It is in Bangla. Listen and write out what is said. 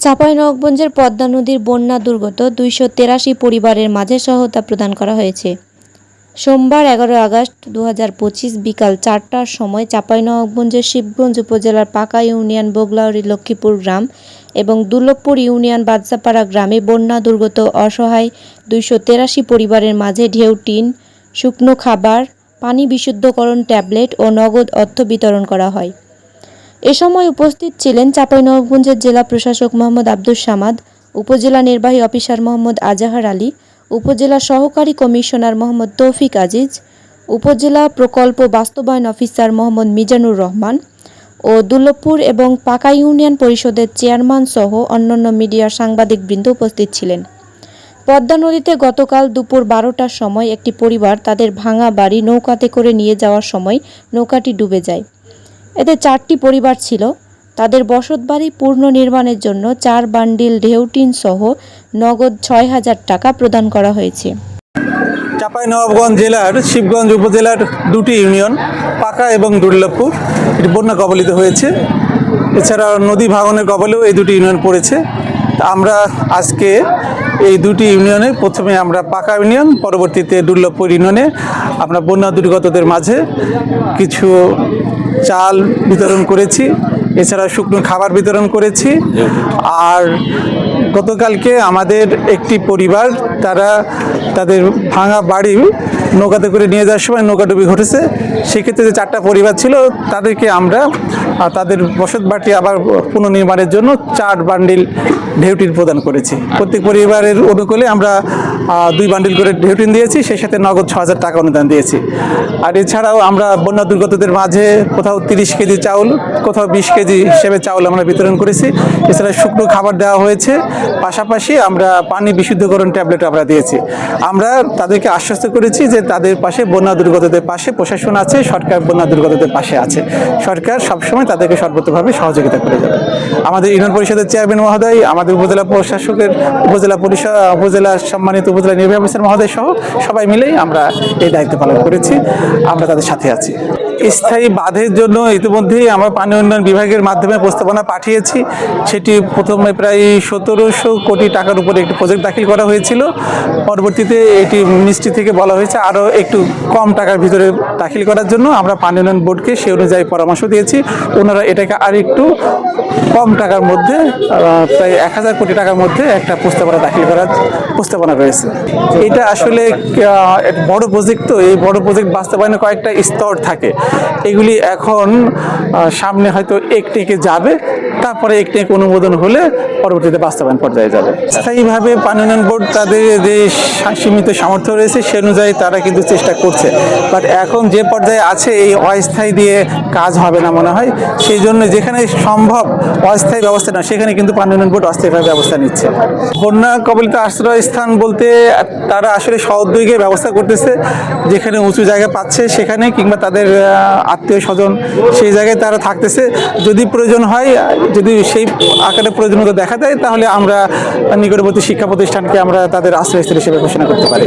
চাঁপাইনবাবগঞ্জের পদ্মা নদীর বন্যা দুর্গত দুইশো তেরাশি পরিবারের মাঝে সহায়তা প্রদান করা হয়েছে। সোমবার এগারো আগস্ট দু বিকাল চারটার সময় চাঁপাইনবাবগঞ্জের শিবগঞ্জ উপজেলার পাকা ইউনিয়ন বগলাউড়ি লক্ষ্মীপুর গ্রাম এবং দুর্লভপুর ইউনিয়ন বাদশাপাড়া গ্রামে বন্যা দুর্গত অসহায় দুইশো তেরাশি পরিবারের মাঝে ঢেউ, টিন, শুকনো খাবার, পানি বিশুদ্ধকরণ ট্যাবলেট ও নগদ অর্থ বিতরণ করা হয়। এ সময় উপস্থিত ছিলেন চাঁপাইনবাবগঞ্জের জেলা প্রশাসক মোহাম্মদ আব্দুস সামাদ, উপজেলা নির্বাহী অফিসার মোহাম্মদ আজাহার আলী, উপজেলা সহকারী কমিশনার মোহাম্মদ তৌফিক আজিজ, উপজেলা প্রকল্প বাস্তবায়ন অফিসার মোহাম্মদ মিজানুর রহমান ও দুর্লভপুর এবং পাকা ইউনিয়ন পরিষদের চেয়ারম্যান সহ অন্যান্য মিডিয়ার সাংবাদিকবৃন্দ উপস্থিত ছিলেন। পদ্মা নদীতে গতকাল দুপুর বারোটার সময় একটি পরিবার তাদের ভাঙা বাড়ি নৌকাতে করে নিয়ে যাওয়ার সময় নৌকাটি ডুবে যায়। এতে চারটি পরিবার ছিল। তাদের বসতবাড়ি পূর্ণ নির্মাণের জন্য চার বান্ডিল ঢেউটিন সহ নগদ ছয় হাজার টাকা প্রদান করা হয়েছে। চাপাই নবাবগঞ্জ জেলার শিবগঞ্জ উপজেলার দুটি ইউনিয়ন, পাকা এবং দুর্লভপুর, এটি বন্যা কবলিত হয়েছে। এছাড়া নদী ভাঙনের কবলেও এই দুটি ইউনিয়ন পড়েছে। আমরা আজকে এই দুটি ইউনিয়নে প্রথমে আমরা পাকা ইউনিয়ন, পরবর্তীতে দুর্লভপুর ইউনিয়নে আমরা বন্যা দুর্গতদের মাঝে কিছু চাল বিতরণ করেছি, এছাড়া শুকনো খাবার বিতরণ করেছি। আর গতকালকে আমাদের একটি পরিবার, তারা তাদের ভাঙা বাড়ি নৌকাতে করে নিয়ে যাওয়ার সময় নৌকাডুবি ঘটেছে। সেক্ষেত্রে যে চারটা পরিবার ছিল, তাদেরকে আমরা তাদের বসত বাটি আবার পুনর্নির্মাণের জন্য চার বান্ডিল ঢেউটির প্রদান করেছি। প্রত্যেক পরিবারের অনুকূলে আমরা দুই বান্ডিল করে ঢেউটিন দিয়েছি, সেই সাথে নগদ ছ হাজার টাকা অনুদান দিয়েছি। আর এছাড়াও আমরা বন্যা দুর্গতদের মাঝে কোথাও তিরিশ কেজি চাউল, কোথাও বিশ কেজি হিসেবে চাউল আমরা বিতরণ করেছি। এছাড়া শুকনো খাবার দেওয়া হয়েছে। পাশাপাশি আমরা পানি বিশুদ্ধকরণ ট্যাবলেট আমরা দিয়েছি। আমরা তাদেরকে আশ্বস্ত করেছি যে তাদের পাশে বন্যা দুর্গতদের পাশে প্রশাসন আছে, সরকার বন্যা দুর্গতদের পাশে আছে। সরকার সবসময় তাদেরকে সর্বতভাবে সহযোগিতা করে যাবে। আমাদের ইউনিয়ন পরিষদের চেয়ারম্যান মহোদয়, আমাদের উপজেলা প্রশাসকের, উপজেলা পরিষদ, উপজেলা সম্মানিত উপজেলা নির্বাহী অফিসার মহোদয় সহ সবাই মিলেই আমরা এই দায়িত্ব পালন করেছি। আমরা তাদের সাথে আছি। স্থায়ী বাঁধের জন্য ইতিমধ্যেই আমরা পানি উন্নয়ন বিভাগের মাধ্যমে প্রস্তাবনা পাঠিয়েছি। সেটি প্রথমে প্রায় সতেরোশো কোটি টাকার উপরে একটি প্রজেক্ট দাখিল করা হয়েছিল। পরবর্তীতে এটি মিনিস্ট্রি থেকে বলা হয়েছে আরও একটু কম টাকার ভিতরে দাখিল করার জন্য। আমরা পানি উন্নয়ন বোর্ডকে সে অনুযায়ী পরামর্শ দিয়েছি। ওনারা এটাকে আর একটু কম টাকার মধ্যে প্রায় এক হাজার কোটি টাকার মধ্যে একটা প্রস্তাবনা দাখিল করার প্রস্তাবনা রয়েছে। এটা আসলে বড় প্রজেক্ট তো। এই বড় প্রজেক্ট বাস্তবায়নে কয়েকটা স্তর থাকে। এগুলি এখন সামনে হয়তো একটিকে যাবে, তারপরে একটি অনুমোদন হলে পরবর্তীতে বাস্তবায়ন পর্যায়ে যাবে। স্থায়ীভাবে পানি উন্নয়ন বোর্ড তাদের যে সীমিত সামর্থ্য রয়েছে সে অনুযায়ী তারা কিন্তু চেষ্টা করছে। বাট এখন যে পর্যায়ে আছে, এই অস্থায়ী দিয়ে কাজ হবে না মনে হয়। সেই জন্য যেখানে সম্ভব অস্থায়ী ব্যবস্থা না সেখানে কিন্তু পানি উন্নয়ন বোর্ড অস্থায়ীভাবে ব্যবস্থা নিচ্ছে। বন্যা কবলিত আশ্রয় স্থান বলতে তারা আসলে সহদ্যোগে ব্যবস্থা করতেছে। যেখানে উঁচু জায়গা পাচ্ছে, সেখানে কিংবা তাদের আত্মীয় স্বজন সেই জায়গায় তারা থাকতেছে। যদি প্রয়োজন হয়, যদি সেই আকারে প্রয়োজনীয়তা দেখা দেয়, তাহলে আমরা নিকটবর্তী শিক্ষা প্রতিষ্ঠানকে আমরা তাদের আশ্রয়স্থল হিসেবে ঘোষণা করতে পারি।